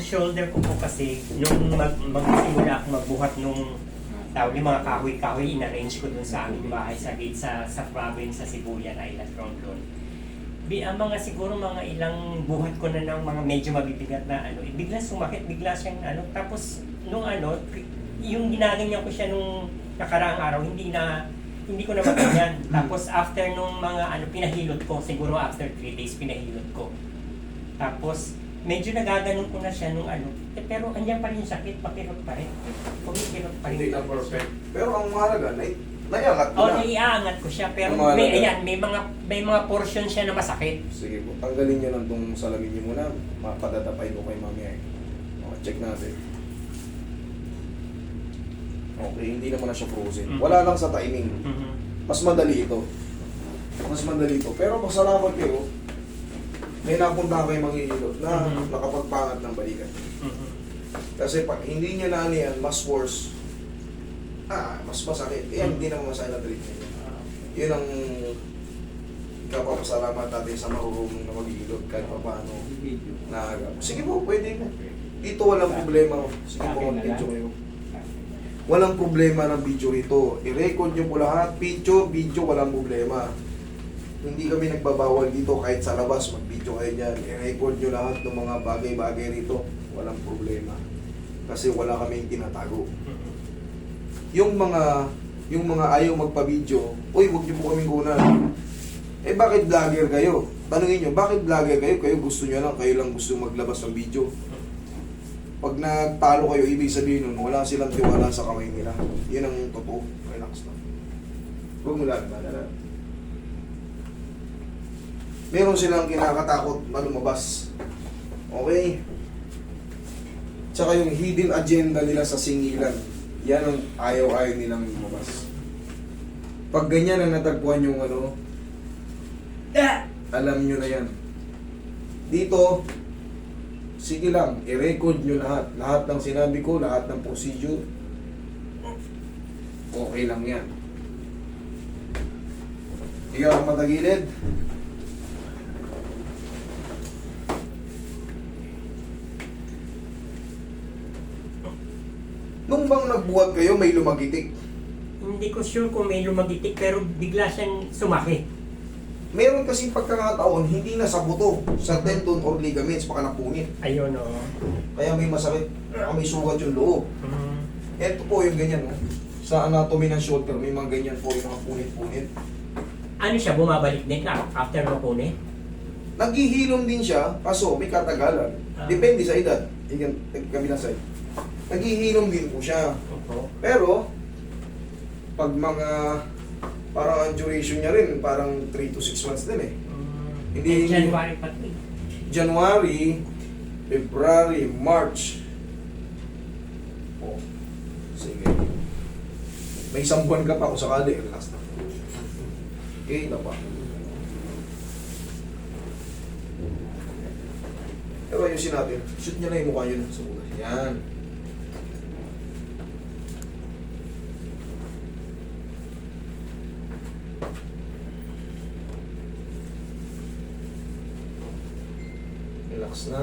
shoulder ko po kasi, nung mag, magsimula ako magbuhat nung tawag yung mga kahoy-kahoy, in-arrange ko dun sa aming bahay sa gate sa, sa province sa Sibuyan Island, Romblon. Bi, ang mga siguro mga ilang buhat ko na ng mga medyo mabibigat na ano, eh, bigla sumakit, bigla siyang ano, tapos nung ano, yung ginaganyan ko siya nung nakaraang araw, hindi na hindi ko na maganyan. Tapos after nung mga ano, pinahilot ko, siguro after 3 days pinahilot ko. Tapos medyo nagaganon ko na siya nung ano, eh, pero andyan pa rin yung sakit, pakirot pa rin. Kumikirot pa rin. Hindi na perfect. Pero ang mahalaga, na, naiangat mo Oh, na. naiaangat ko siya, pero Ang mahalaga. may, ayan, may mga may mga portion siya na masakit. Sige po, tanggalin nyo lang itong salamin nyo muna. Mapadatapay ko kay mami ay. Okay, check natin. Okay, hindi naman na siya frozen. Mhm. Wala lang sa timing. Mhm. Mas madali ito. Mas madali ito. Pero pasalamat kayo, may napunta kayo manghihilot na Mhm. nakapagpangat ng balikan. Mhm. Kasi pag hindi niya na ano yan, mas worse. Ah, mas masakit. Kaya Mhm. hindi naman masaya na treatment. Ah, Yun ang kapapasalamat natin sa marurunong na maghihilot kahit pa paano na Sige po, pwede po. Dito walang problema. Sige po, na picture kayo. Walang problema ng video rito. I-record nyo po lahat. Picture, video, walang problema. Hindi kami nagbabawal dito kahit sa labas. Mag-video kayo dyan. I-record nyo lahat ng mga bagay-bagay rito. Walang problema. Kasi wala kaming tinatago. Yung mga yung mga ayaw magpa-video, uy, huwag niyo po kaming kunan. Eh, bakit vlogger kayo? Tanungin nyo, bakit vlogger kayo? Kayo gusto nyo lang, kayo lang gusto maglabas ng video. Pag nagtalo kayo, ibig sabihin nun, wala silang tiwala sa kamay nila. Yun ang totoo. Relax lang. Huwag mo lang. Meron silang kinakatakot na lumabas. Okay? Tsaka yung hidden agenda nila sa singilan. Yan ang ayaw-ayaw nilang lumabas. Pag ganyan ang natagpuan yung ano, Ah! alam nyo na yan. Dito, sige lang, i-record nyo lahat. Lahat ng sinabi ko, lahat ng procedure, okay lang yan. Ikaw ang matagilid. Nung bang nagbuhat kayo, may lumagitik. Hindi ko sure kung may lumagitik pero bigla siyang sumakit. Meron kasing pagkakataon, hindi na sa buto, sa tendon or ligaments, baka napunit. Ayun, oo. Kaya may masakit, baka may sugat yung loob. Mhm. Ito po yung ganyan, no? Sa anatomy ng shoulder, may mga ganyan po yung mga punit-punit. Ano siya, bumabalik din na after mapunit? Naghihilom din siya, kaso may katagalan. Ah. Depende sa edad. Igan, kabilang side. Naghihilom din po siya. Pero, pag mga, parang ang duration niya rin, parang 3 to 6 months din eh. Mm, Hindi- eh, January pa eh. January, February, March. Oh, sige. May isang buwan ka pa kung sakali. Relax na. Okay, na pa. Pero ayusin natin. Shoot niya na yung mukha yun mukha. Yan. Relax na.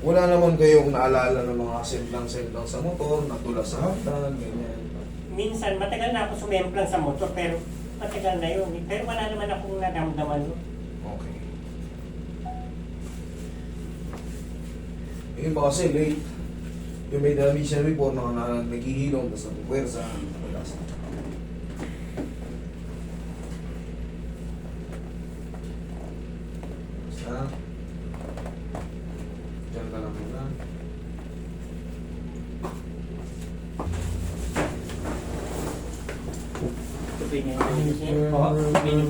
Wala naman kayong naalala ng mga sentlang-sentlang sa motor, natula sa hagdan, ganyan. Minsan, matagal na ako sumemplang sa motor pero matagal na yun. eh. Pero wala naman akong nadamdaman nun. Okay. Yun ba kasi late? Yung may damage na report na na naghihilom, tapos napuwersa, na. Basta. Diyan ka lang muna. Niyo po dyan.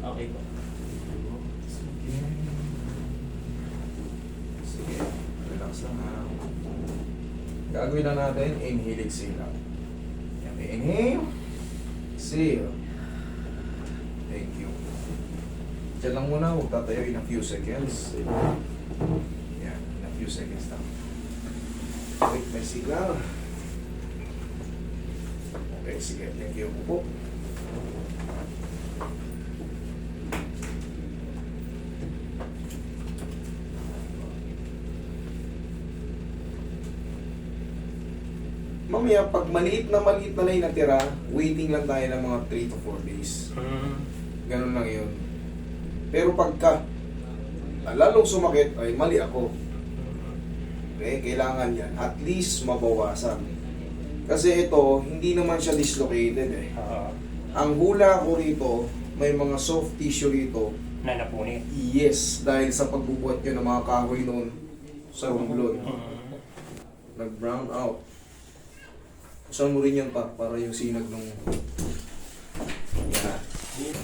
Okay po. Sige, relax lang ha. Gagawin na natin, inhale, exhale. Yan, inhale, exhale. Thank you. Diyan lang muna, huwag tatayo in a few seconds. Yan, in a few seconds lang. Wait, may signal. Okay, sige. Thank you po. Mamaya, pag maliit na maliit na lang natira, waiting lang tayo ng mga 3 to 4 days. Mm. Ganun lang yun. Pero pagka ah, lalong sumakit, ay mali ako. Okay, kailangan yan. At least mabawasan. Kasi ito, hindi naman siya dislocated eh. Ang hula ko rito, may mga soft tissue rito. na napunit. Yes, dahil sa pagbubuhat nyo ng mga kahoy noon sa rumblon. Mm. Nag-brown out. Saan mo rin yan pa, para yung sinag nung... Yan.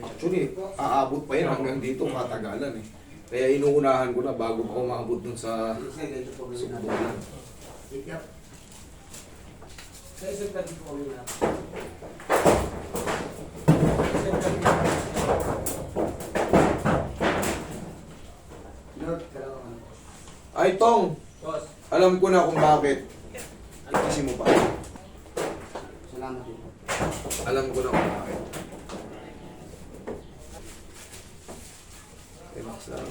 Actually, aabot pa yan hanggang dito, katagalan eh. Kaya inuunahan ko na bago pa umabot dun sa subulan. Ay, Tong! Alam ko na kung bakit. Kasi mo pa. Salamat din. Alam ko na kung bakit. Relax lang.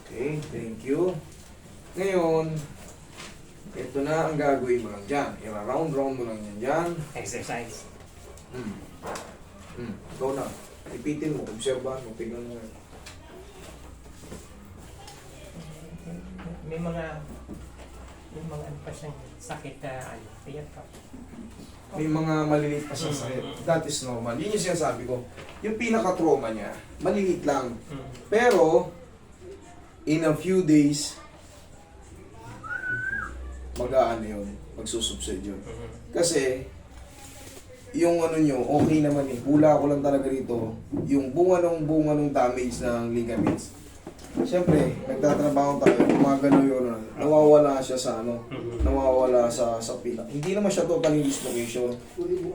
Okay, thank you. Ngayon, ito na ang gagawin mo lang dyan. I-round-round mo lang yan dyan. Exercise. Hmm. Hmm. Ikaw na. Repeatin mo, obserbahan mo, tignan mo. May mga may mga ano pa siyang sakit na ano. Ayan pa. May mga maliliit pa siyang sakit. That is normal. Yun yung sinasabi ko. Yung pinaka-trauma niya, maliliit lang. Mm. Pero, in a few days, mag-aano yun, magsusubside yun. Mm. Kasi, yung ano nyo, okay naman eh. Hula ko lang talaga rito. Yung bunga ng bunga ng damage ng ligaments. Siyempre, nagtatrabaho tayo, gumagalaw yun, ano, nawawala siya sa ano, Mm. nawawala sa sa pila. Hindi naman siya totally dislocation.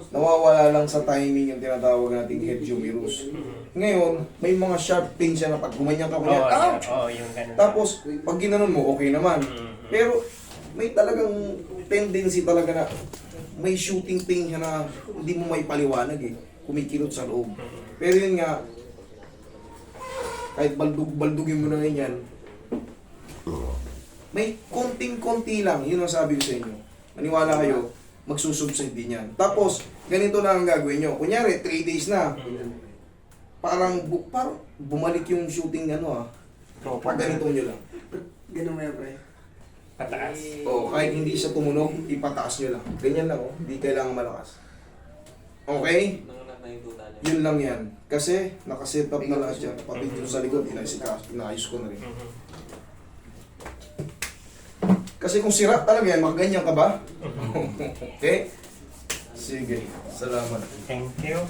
Nawawala lang sa timing yung tinatawag nating head humerus. Mm. Ngayon, may mga sharp pain siya na pag gumanyan ka Oo, kunya, yeah. ouch! Oo, yung ganun. Tapos, pag ginanon mo, okay naman. Mm. Pero, may talagang tendency talaga na may shooting pain siya na hindi mo maipaliwanag eh. Kumikilot sa loob. Pero yun nga, kahit baldug-baldugin mo na rin yan, may konting-konti lang, yun ang sabi ko sa inyo. Maniwala kayo, magsusubside din yan. Tapos, ganito lang ang gagawin nyo. Kunyari, 3 days na, parang, bu- parang bumalik yung shooting ano ah. Pag ganito nyo lang. Ganun mo yan, pre. Pataas. O, kahit hindi siya tumunog, ipataas nyo lang. Ganyan lang, oh. Hindi kailangan malakas. Okay? Yun lang yan. Kasi, nakaset up na lahat yan. Pati yung sa likod, inayos, inayos ko na rin. Mhm. Kasi kung sira talaga yan, makaganyan ka ba? okay? Sige. Salamat. Thank you.